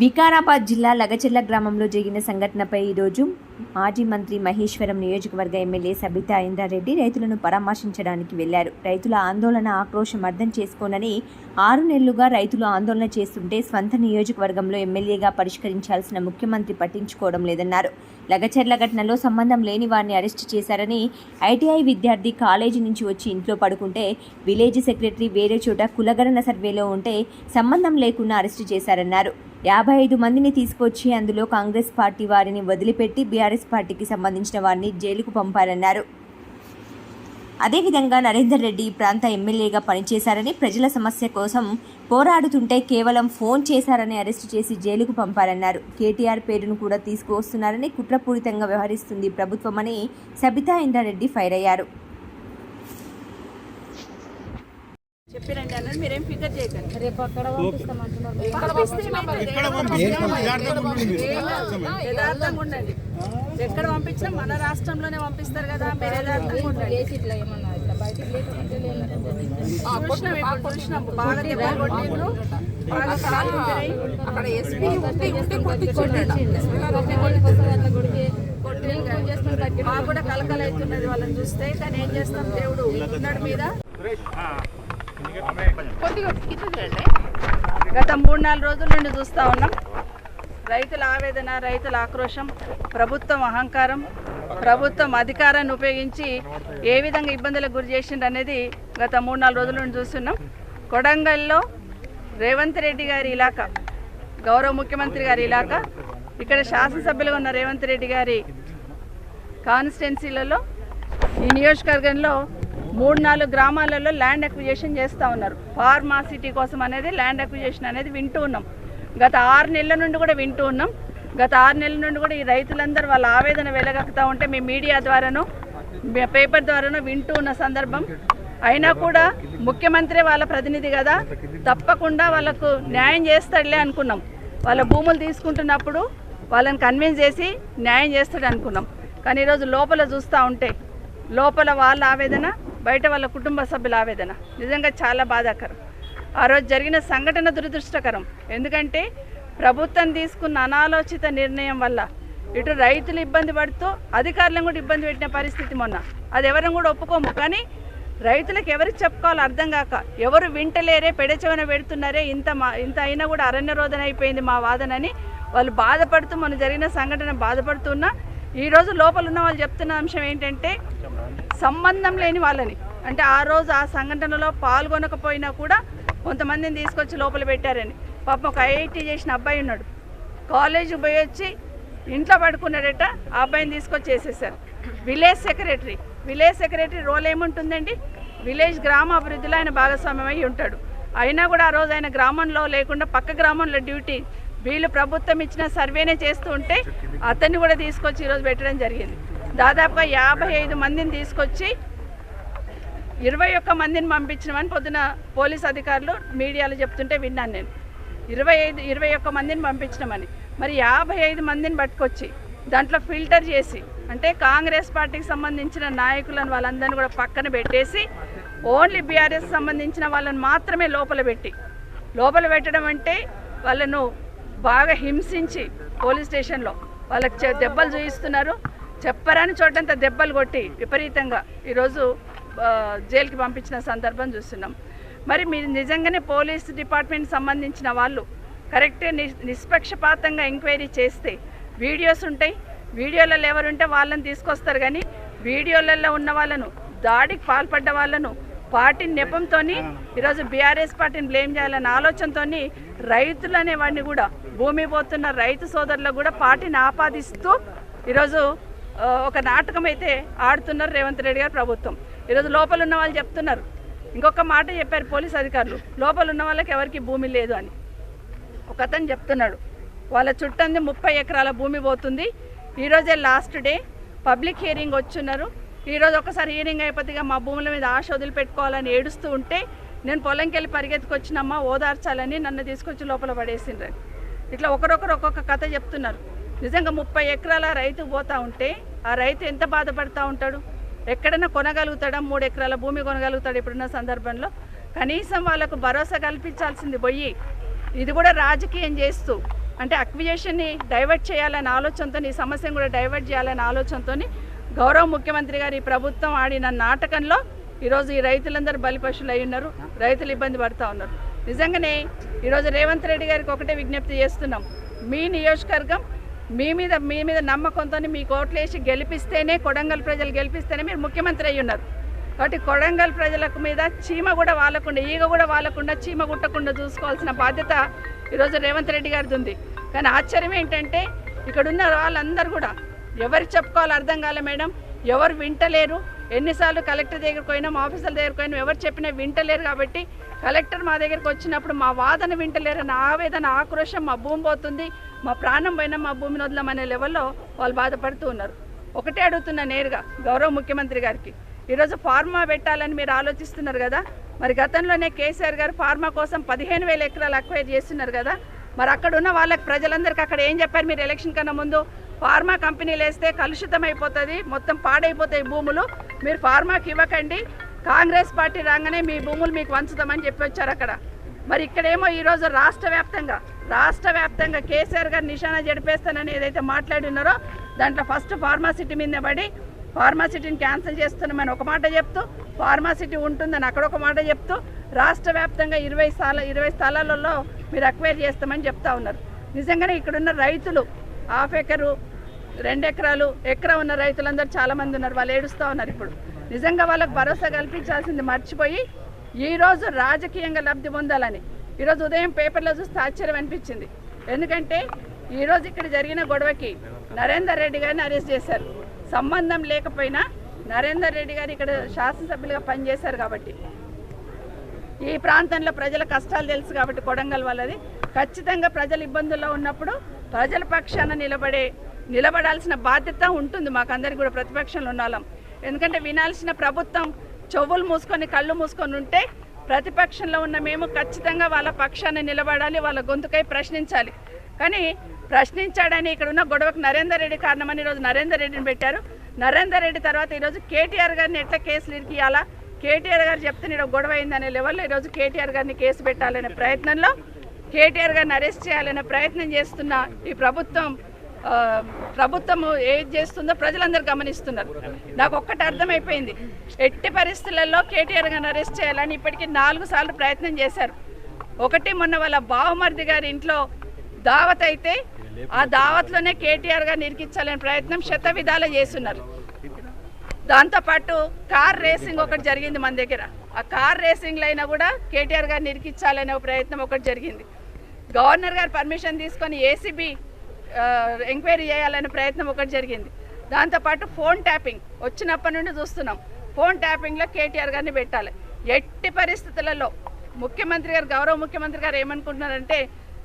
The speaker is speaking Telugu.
వికారాబాద్ జిల్లా లగచెర్ల గ్రామంలో జరిగిన సంఘటనపై ఈరోజు మాజీ మంత్రి మహేశ్వరం నియోజకవర్గ ఎమ్మెల్యే సబితా ఇంద్రారెడ్డి రైతులను పరామర్శించడానికి వెళ్ళారు రైతుల ఆందోళన ఆక్రోశం అర్థం చేసుకోనని ఆరు నెలలుగా రైతులు ఆందోళన చేస్తుంటే స్వంత నియోజకవర్గంలో ఎమ్మెల్యేగా పరిష్కరించాల్సిన ముఖ్యమంత్రి పట్టించుకోవడం లేదన్నారు. లగచెర్ల ఘటనలో సంబంధం లేని వారిని అరెస్టు చేశారని ఐటీఐ విద్యార్థి కాలేజీ నుంచి వచ్చి ఇంట్లో పడుకుంటే విలేజ్ సెక్రటరీ వేరే చోట కులగణన సర్వేలో ఉంటే సంబంధం లేకుండా అరెస్టు చేశారన్నారు. యాభై ఐదు మందిని తీసుకొచ్చి అందులో కాంగ్రెస్ పార్టీ వారిని వదిలిపెట్టి బీఆర్ఎస్ పార్టీకి సంబంధించిన వారిని జైలుకు పంపారన్నారు. అదేవిధంగా నరేందర్ రెడ్డి ఈ ప్రాంత ఎమ్మెల్యేగా పనిచేశారని ప్రజల సమస్య కోసం పోరాడుతుంటే కేవలం ఫోన్ చేశారని అరెస్టు చేసి జైలుకు పంపారన్నారు. కేటీఆర్ పేరును కూడా తీసుకువస్తున్నారని కుట్రపూరితంగా వ్యవహరిస్తుంది ప్రభుత్వమని సబితా ఇంద్రారెడ్డి ఫైర్ అయ్యారు. చెప్పిరండి అన్నది మీరేం ఫికర్ చేయకండి. రేపు అక్కడ? యథార్థంగా ఉండండి. ఎక్కడ పంపించినా మన రాష్ట్రంలోనే పంపిస్తారు కదా మీరు యథార్థంగా ఉండండి. చూసినాం ఇప్పుడు చూసినాం బాగా దెబ్బలు కొట్టిండ్రు. బాగా కాళ్ళు ఉంటాయి అక్కడ ఎస్పీ ఉంటే ఉంటే కొట్టించుండ మాకు కూడా కలకల అవుతున్నది వాళ్ళని చూస్తే కానీ ఏం చేస్తాం? దేవుడు ఉన్నాడు మీద. గత మూడు నాలుగు రోజుల నుండి చూస్తూ ఉన్నాం. రైతుల ఆవేదన రైతుల ఆక్రోశం ప్రభుత్వం అహంకారం ప్రభుత్వం అధికారాన్ని ఉపయోగించి ఏ విధంగా ఇబ్బందులకు గురి చేసిండ్రు అనేది గత మూడు నాలుగు రోజుల నుండి చూస్తున్నాం. కొడంగల్లో రేవంత్ రెడ్డి గారి ఇలాకా గౌరవ ముఖ్యమంత్రి గారి ఇలాకా ఇక్కడ శాసనసభ్యులుగా ఉన్న రేవంత్ రెడ్డి గారి కాన్స్టిట్యున్సీలలో ఈ నియోజకవర్గంలో మూడు నాలుగు గ్రామాలలో ల్యాండ్ అక్విజేషన్ చేస్తూ ఉన్నారు. ఫార్మా సిటీ కోసం అనేది ల్యాండ్ అక్విజేషన్ అనేది వింటూ ఉన్నాం. గత ఆరు నెలల నుండి కూడా వింటూ ఉన్నాం. గత ఆరు నెలల నుండి కూడా ఈ రైతులందరూ వాళ్ళ ఆవేదన వెలగక్కుతూ ఉంటే మీ మీడియా ద్వారానో పేపర్ ద్వారానో వింటూ ఉన్న సందర్భం. అయినా కూడా ముఖ్యమంత్రి వాళ్ళ ప్రతినిధి కదా తప్పకుండా వాళ్ళకు న్యాయం చేస్తాడులే అనుకున్నాం. వాళ్ళ భూములు తీసుకుంటున్నప్పుడు వాళ్ళని కన్విన్స్ చేసి న్యాయం చేస్తాడు అనుకున్నాం. కానీ ఈరోజు లోపల చూస్తూ ఉంటే లోపల వాళ్ళ ఆవేదన బయట వాళ్ళ కుటుంబ సభ్యుల ఆవేదన. నిజంగా చాలా బాధాకరం. ఆ రోజు జరిగిన సంఘటన దురదృష్టకరం. ఎందుకంటే ప్రభుత్వం తీసుకున్న అనాలోచిత నిర్ణయం వల్ల ఇటు రైతులు ఇబ్బంది పడుతూ అధికారులను కూడా ఇబ్బంది పెట్టిన పరిస్థితి మొన్న. అది ఎవరిని కూడా ఒప్పుకోము. కానీ రైతులకు ఎవరికి చెప్పుకోవాలో అర్థం కాక ఎవరు వింటలేరే పెడచెవన పెడుతున్నారే ఇంత మా ఇంత అయినా కూడా అరణ్య రోదన అయిపోయింది మా వాదనని వాళ్ళు బాధపడుతూ మనం జరిగిన సంఘటన బాధపడుతున్నా. ఈరోజు లోపల ఉన్న వాళ్ళు చెప్తున్న అంశం ఏంటంటే సంబంధం లేని వాళ్ళని. అంటే ఆ రోజు ఆ సంఘటనలో పాల్గొనకపోయినా కూడా కొంతమందిని తీసుకొచ్చి లోపల పెట్టారని. పాపం ఒక ఐఐటీ చేసిన అబ్బాయి ఉన్నాడు. కాలేజీకి పోయి వచ్చి ఇంట్లో పడుకున్నాడట ఆ అబ్బాయిని తీసుకొచ్చి వేసేసారు. Village secretary. Village secretary role ఏముంటుందండి? విలేజ్ గ్రామ అభివృద్ధిలో ఆయన భాగస్వామ్యం అయి ఉంటాడు. అయినా కూడా ఆ రోజు ఆయన గ్రామంలో లేకుండా పక్క గ్రామంలో డ్యూటీ వీళ్ళు ప్రభుత్వం ఇచ్చిన సర్వేనే చేస్తూ ఉంటే అతన్ని కూడా తీసుకొచ్చి ఈరోజు పెట్టడం జరిగింది. దాదాపుగా యాభై ఐదు మందిని తీసుకొచ్చి ఇరవై ఒక్క మందిని పంపించినామని పొద్దున పోలీస్ అధికారులు మీడియాలో చెప్తుంటే విన్నాను నేను. ఇరవై ఐదు ఇరవై ఒక్క మందిని పంపించినామని. మరి యాభై ఐదు మందిని పట్టుకొచ్చి దాంట్లో ఫిల్టర్ చేసి అంటే కాంగ్రెస్ పార్టీకి సంబంధించిన నాయకులను వాళ్ళందరినీ కూడా పక్కన పెట్టేసి ఓన్లీ బీఆర్ఎస్ సంబంధించిన వాళ్ళని మాత్రమే లోపల పెట్టి లోపల పెట్టడం అంటే వాళ్ళను బాగా హింసించి పోలీస్ స్టేషన్లో వాళ్ళకి దెబ్బలు చూయిస్తున్నారు. చెప్పరాని చోటంతా దెబ్బలు కొట్టి విపరీతంగా ఈరోజు జైలుకి పంపించిన సందర్భం చూస్తున్నాం. మరి మీరు నిజంగానే పోలీస్ డిపార్ట్మెంట్ సంబంధించిన వాళ్ళు కరెక్ట్ నిష్పక్షపాతంగా ఎంక్వైరీ చేస్తే వీడియోస్ ఉంటాయి వీడియోలలో ఎవరుంటే వాళ్ళని తీసుకొస్తారు కానీ వీడియోలలో ఉన్న వాళ్ళను దాడికి పాల్పడ్డ వాళ్ళను పార్టీ నెపంతో ఈరోజు బీఆర్ఎస్ పార్టీని బ్లేమ్ చేయాలన్న ఆలోచనతో రైతులు అనేవాడిని కూడా భూమి పోతున్న రైతు సోదరులకు కూడా పార్టీని ఆపాదిస్తూ ఈరోజు ఒక నాటకం అయితే ఆడుతున్నారు రేవంత్ రెడ్డి గారు ప్రభుత్వం. ఈరోజు లోపల ఉన్న వాళ్ళు చెప్తున్నారు. ఇంకొక మాట చెప్పారు పోలీస్ అధికారులు. లోపల ఉన్న వాళ్ళకి ఎవరికి భూమి లేదు అని. ఒక అతను చెప్తున్నాడు. వాళ్ళ చుట్టంది ముప్పై ఎకరాల భూమి పోతుంది. ఈరోజే లాస్ట్ డే పబ్లిక్ హియరింగ్ వచ్చున్నారు. ఈరోజు ఒకసారి హీరింగ్ అయిపోతే మా భూముల మీద ఆశ వదిలిపెట్టుకోవాలని ఏడుస్తూ ఉంటే నేను పొలంకి వెళ్ళి పరిగెత్తుకొచ్చినమ్మా ఓదార్చాలని నన్ను తీసుకొచ్చి లోపల పడేసిండ్రని. ఇట్లా ఒకరొకరు ఒక్కొక్క కథ చెప్తున్నారు. నిజంగా ముప్పై ఎకరాల రైతు పోతా ఉంటే ఆ రైతు ఎంత బాధపడతా ఉంటాడు? ఎక్కడైనా కొనగలుగుతాడా? మూడు ఎకరాల భూమి కొనగలుగుతాడు ఇప్పుడున్న సందర్భంలో? కనీసం వాళ్ళకు భరోసా కల్పించాల్సింది పోయి ఇది కూడా రాజకీయం చేస్తూ అంటే అక్విజేషన్ని డైవర్ట్ చేయాలనే ఆలోచనతో ఈ సమస్యను కూడా డైవర్ట్ చేయాలనే ఆలోచనతో గౌరవ ముఖ్యమంత్రి గారు ఈ ప్రభుత్వం ఆడిన నాటకంలో ఈరోజు ఈ రైతులందరూ బలిపశులు అయి ఉన్నారు రైతులు ఇబ్బంది పడుతూ ఉన్నారు. నిజంగానే ఈరోజు రేవంత్ రెడ్డి గారికి ఒకటే విజ్ఞప్తి చేస్తున్నాం. మీ నియోజకవర్గం మీ మీద మీ మీద నమ్మకంతో మీకు ఓట్లేసి గెలిపిస్తేనే కొడంగల్ ప్రజలు గెలిపిస్తేనే మీరు ముఖ్యమంత్రి అయి ఉన్నారు. కాబట్టి కొడంగల్ ప్రజలకు మీద చీమ కూడా వాలకుండా ఈగ కూడా వాలకుండా చీమ కుట్టకుండా చూసుకోవాల్సిన బాధ్యత ఈరోజు రేవంత్ రెడ్డి గారిది ఉంది. కానీ ఆశ్చర్యం ఏంటంటే ఇక్కడున్న వాళ్ళందరూ కూడా ఎవరు చెప్పుకోవాలో అర్థం కాలే మేడం ఎవరు వింటలేరు ఎన్నిసార్లు కలెక్టర్ దగ్గరికి పోయినాం ఆఫీసర్ల దగ్గరికి పోయినాం ఎవరు చెప్పినా వింటలేరు కాబట్టి కలెక్టర్ మా దగ్గరికి వచ్చినప్పుడు మా వాదన వింటలేరని ఆవేదన ఆక్రోషం మా భూమి పోతుంది. మా ప్రాణం పోయినా మా భూమిని వదలమనే లెవెల్లో వాళ్ళు బాధపడుతూ ఉన్నారు. ఒకటే అడుగుతున్నా నేరుగా గౌరవ ముఖ్యమంత్రి గారికి. ఈరోజు ఫార్మా పెట్టాలని మీరు ఆలోచిస్తున్నారు కదా? మరి గతంలోనే కేసీఆర్ గారు ఫార్మా కోసం పదిహేను వేల ఎకరాలు అక్వైర్ చేస్తున్నారు కదా? మరి అక్కడ ఉన్న వాళ్ళకి ప్రజలందరికీ అక్కడ ఏం చెప్పారు మీరు ఎలక్షన్ కన్నా ముందు? ఫార్మా కంపెనీలు వేస్తే కలుషితం అయిపోతుంది మొత్తం పాడైపోతాయి భూములు. మీరు ఫార్మాకి ఇవ్వకండి కాంగ్రెస్ పార్టీ రాగానే మీ భూములు మీకు వంచుతామని చెప్పి వచ్చారు అక్కడ. మరి ఇక్కడేమో ఈరోజు రాష్ట్ర వ్యాప్తంగా రాష్ట్ర వ్యాప్తంగా కేసీఆర్ గారు నిశానా జడిపేస్తానని ఏదైతే మాట్లాడినారో దాంట్లో ఫస్ట్ ఫార్మాసిటీ మీద పడి ఫార్మాసిటీని క్యాన్సిల్ చేస్తున్నామని ఒక మాట చెప్తూ ఫార్మాసిటీ ఉంటుందని అక్కడ ఒక మాట చెప్తూ రాష్ట్ర వ్యాప్తంగా ఇరవై స్థల ఇరవై స్థలాలలో మీరు అక్వైర్ చేస్తామని చెప్తా ఉన్నారు. నిజంగానే ఇక్కడున్న రైతులు హాఫ్ ఎకరు రెండు ఎకరాలు ఎకరా ఉన్న రైతులందరూ చాలామంది ఉన్నారు వాళ్ళు ఏడుస్తూ ఉన్నారు ఇప్పుడు. నిజంగా వాళ్ళకు భరోసా కల్పించాల్సింది మర్చిపోయి ఈరోజు రాజకీయంగా లబ్ధి పొందాలని. ఈరోజు ఉదయం పేపర్లో చూస్తే ఆశ్చర్యం అనిపించింది. ఎందుకంటే ఈరోజు ఇక్కడ జరిగిన గొడవకి నరేందర్ రెడ్డి గారిని అరెస్ట్ చేశారు. సంబంధం లేకపోయినా నరేందర్ రెడ్డి గారు ఇక్కడ శాసనసభ్యులుగా పనిచేశారు కాబట్టి. ఈ ప్రాంతంలో ప్రజల కష్టాలు తెలుసు కాబట్టి కొడంగల్ వాళ్ళది. ఖచ్చితంగా ప్రజలు ఇబ్బందుల్లో ఉన్నప్పుడు ప్రజల పక్షాన నిలబడే నిలబడాల్సిన బాధ్యత ఉంటుంది మాకందరికి కూడా ప్రతిపక్షంలో ఉన్నాం ఎందుకంటే వినాల్సిన ప్రభుత్వం చెవులు మూసుకొని కళ్ళు మూసుకొని ఉంటే ప్రతిపక్షంలో ఉన్న మేము ఖచ్చితంగా వాళ్ళ పక్షాన్ని నిలబడాలి వాళ్ళ గొంతుకై ప్రశ్నించాలి. కానీ ప్రశ్నించాడని ఇక్కడ ఉన్న గొడవకు నరేందర్ రెడ్డి కారణమని ఈరోజు నరేందర్ రెడ్డిని పెట్టారు. నరేందర్ రెడ్డి తర్వాత ఈరోజు కేటీఆర్ గారిని ఎట్లా కేసులు ఇరికియాలా కేటీఆర్ గారు చెప్తే నేను గొడవ అయిందనే లెవెల్లో ఈరోజు కేటీఆర్ గారిని కేసు పెట్టాలనే ప్రయత్నంలో కేటీఆర్ గారిని అరెస్ట్ చేయాలనే ప్రయత్నం చేస్తున్న ఈ ప్రభుత్వం ప్రభుత్వము ఏది చేస్తుందో ప్రజలందరూ గమనిస్తున్నారు. నాకు ఒక్కటి అర్థమైపోయింది. ఎట్టి పరిస్థితులలో కేటీఆర్ గారిని అరెస్ట్ చేయాలని ఇప్పటికీ నాలుగు సార్లు ప్రయత్నం చేశారు. ఒకటి మొన్న వాళ్ళ బావమరిది గారి ఇంట్లో దావత్ అయితే ఆ దావత్లోనే కేటీఆర్ గారిని ఇరికించాలనే ప్రయత్నం శత విధాలు చేస్తున్నారు. దాంతోపాటు కార్ రేసింగ్ ఒకటి జరిగింది మన దగ్గర. ఆ కార్ రేసింగ్లో అయినా కూడా కేటీఆర్ గారిని ఇరికించాలనే ప్రయత్నం ఒకటి జరిగింది. గవర్నర్ గారు పర్మిషన్ తీసుకొని ఏసీబీ ఎంక్వైరీ చేయాలనే ప్రయత్నం ఒకటి జరిగింది. దాంతోపాటు ఫోన్ ట్యాపింగ్. వచ్చినప్పటి నుండి చూస్తున్నాం. ఫోన్ ట్యాపింగ్లో కేటీఆర్ గారిని పెట్టాలి. ఎట్టి పరిస్థితులలో ముఖ్యమంత్రి గారు గౌరవ ముఖ్యమంత్రి గారు ఏమనుకుంటున్నారంటే